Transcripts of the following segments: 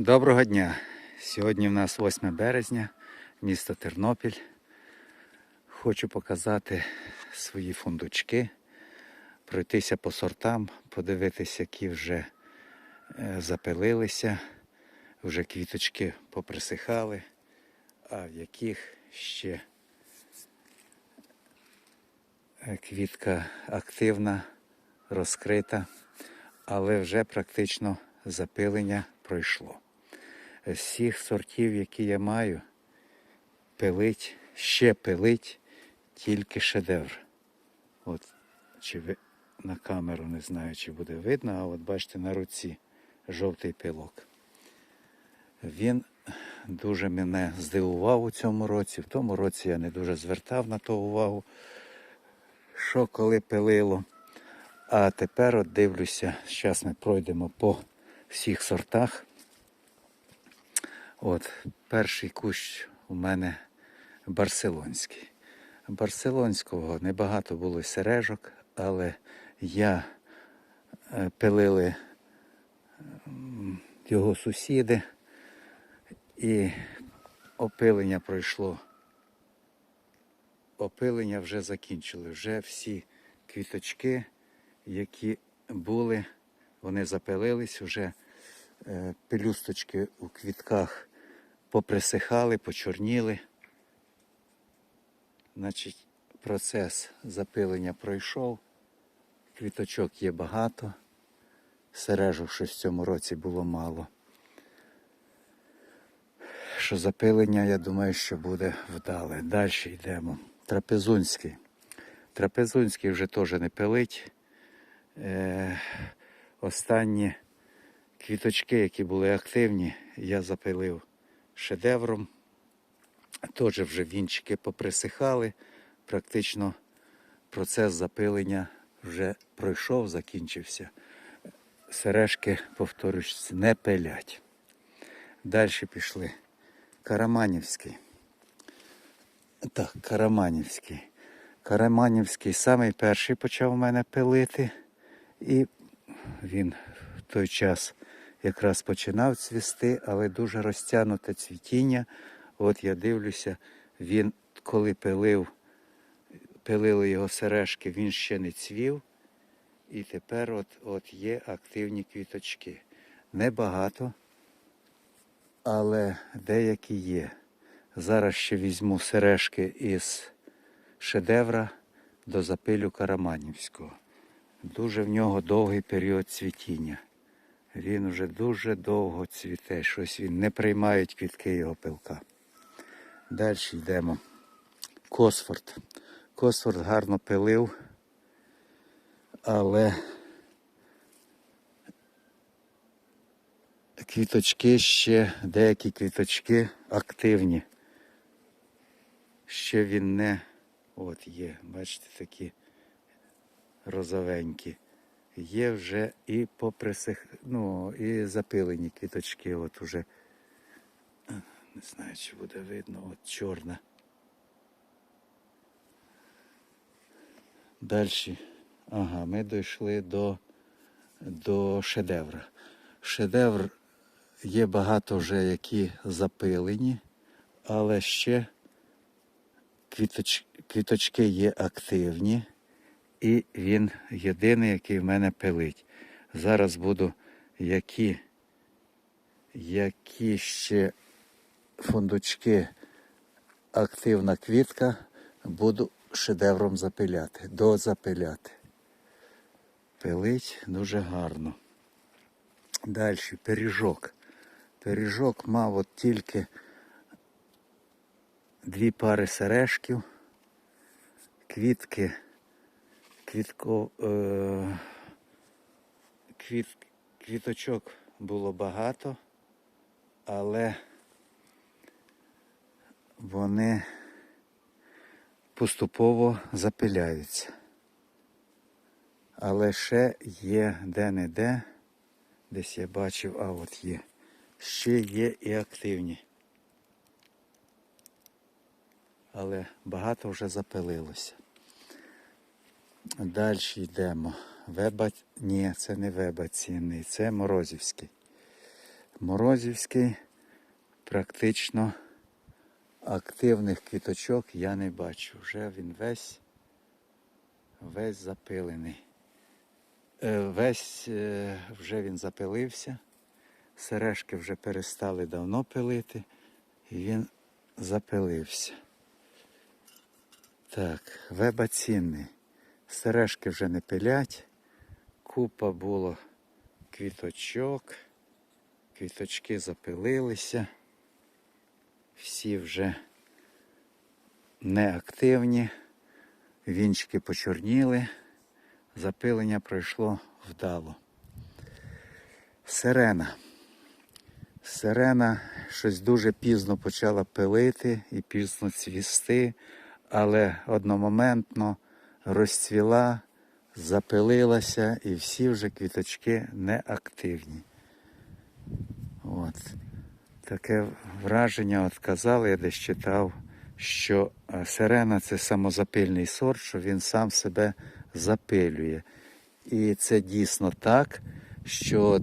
Доброго дня! Сьогодні в нас 8 березня, місто Тернопіль. Хочу показати свої фундучки, пройтися по сортам, подивитися, які вже е, запилилися, вже квіточки поприсихали, а в яких ще е, квітка активна, розкрита, але вже практично запилення пройшло. З всіх сортів, які я маю, пилить, ще пилить тільки шедевр. От, чи ви на камеру не знаю, чи буде видно, а от бачите на руці жовтий пилок. Він дуже мене здивував у цьому році. В тому році я не дуже звертав на то увагу, що коли пилило. А тепер от дивлюся, зараз ми пройдемо по всіх сортах. От, перший кущ у мене барселонський. Барселонського небагато було сережок, але я е, пилили його сусіди, і опилення пройшло. Опилення вже закінчили. Вже всі квіточки, які були, вони запилились, вже е, пелюсточки у квітках поприсихали, почорніли. Значить, процес запилення пройшов. Квіточок є багато. Сережок щось в цьому році було мало. Що запилення, я думаю, що буде вдале. Далі йдемо. Трапезунський. Трапезунський вже теж не пилить. Е, останні квіточки, які були активні, я запилив шедевром. Теж вже вінчики поприсихали. Практично процес запилення вже пройшов, закінчився. Сережки, повторюсь, не пилять. Далі пішли. Караманівський. Так, Караманівський. Караманівський самий перший почав мене пилити. І він в той час якраз починав цвісти, але дуже розтягнуте цвітіння. От я дивлюся, він коли пилив, пилили його сережки, він ще не цвів. І тепер от, от є активні квіточки. Небагато, але деякі є. Зараз ще візьму сережки із шедевра до запилю Караманівського. Дуже в нього довгий період цвітіння. Він вже дуже довго цвіте, щось він не приймають квітки його пилка. Далі йдемо. Косфорд. Косфорд гарно пилив, але квіточки ще, деякі квіточки активні. Ще він не от є, бачите, такі розовенькі. Є вже і поприсих, ну, і запилені квіточки, от уже, не знаю, чи буде видно, от чорна. Далі. Ага, ми дійшли до, до шедевра. Шедевр є багато вже які запилені, але ще квіточ, квіточки є активні. І він єдиний, який в мене пилить. Зараз буду які, які ще фундучки активна квітка, буду шедевром запиляти, дозапиляти. Пилить дуже гарно. Далі пиріжок. Пиріжок мав от тільки дві пари сережків, квітки квітко, е, квіт, квіточок було багато, але вони поступово запиляються. Але ще є де-не-де, десь я бачив, а от є. Ще є і активні. Але багато вже запилилося. Далі йдемо. Веба... Ні, це не веба цінний, це Морозівський. Морозівський практично активних квіточок я не бачу. Вже він весь, весь запилений. Е, Весь е, вже він запилився. Сережки вже перестали давно пилити, і він запилився. Так, веба цінний. Сережки вже не пилять. Купа було квіточок. Квіточки запилилися. Всі вже неактивні. Вінчики почорніли. Запилення пройшло вдало. Сирена. Сирена щось дуже пізно почала пилити і пізно цвісти, але одномоментно розцвіла, запилилася і всі вже квіточки неактивні. От. Таке враження от казали, я десь читав, що е, сирена це самозапильний сорт, що він сам себе запилює. І це дійсно так, що от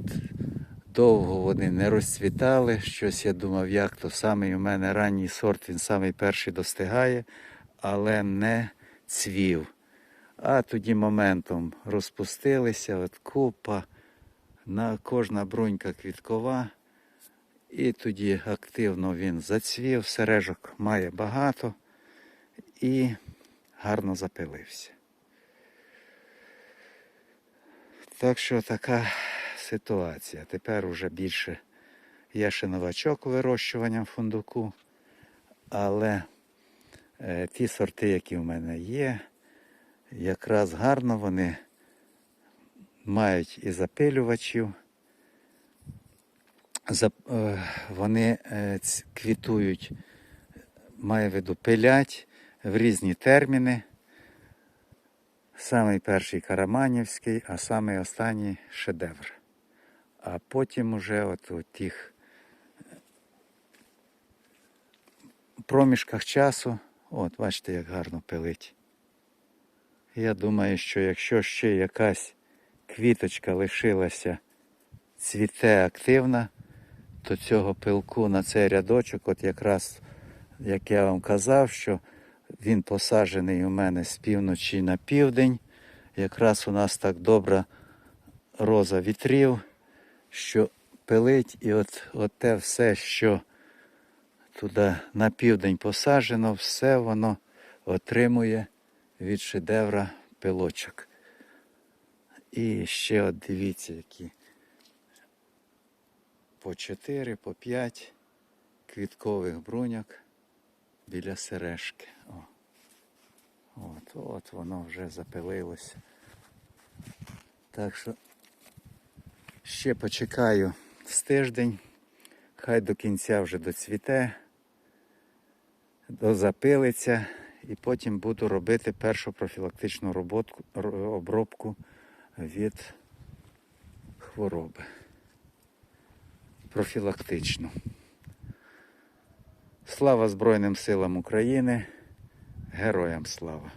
довго вони не розцвітали. Щось я думав, як то самий у мене ранній сорт, він самий перший достигає, але не цвів. А тоді моментом розпустилися, от купа, на кожна брунька квіткова. І тоді активно він зацвів, сережок має багато і гарно запилився. Так що така ситуація. Тепер уже більше я ще новачок вирощуванням фундуку, але е, ті сорти, які в мене є, якраз гарно вони мають і запилювачів. Е, вони е, квітують, має виду, пилять в різні терміни. Самий перший Караманівський, а самий останній шедевр. А потім уже от у тих проміжках часу, от бачите, як гарно пилить. Я думаю, що якщо ще якась квіточка лишилася, цвіте активна, то цього пилку на цей рядочок, от якраз, як я вам казав, що він посаджений у мене з півночі на південь. Якраз у нас так добра роза вітрів, що пилить, і от, от те все, що туди на південь посаджено, все воно отримує від шедевра пилочок. І ще от дивіться, які по 4, по 5 квіткових бруньок біля сережки. О. От, от воно вже запилилося. Так що ще почекаю з тиждень, хай до кінця вже доцвіте, дозапилиться, і потім буду робити першу профілактичну роботку, обробку від хвороби. Профілактичну. Слава Збройним силам України! Героям слава!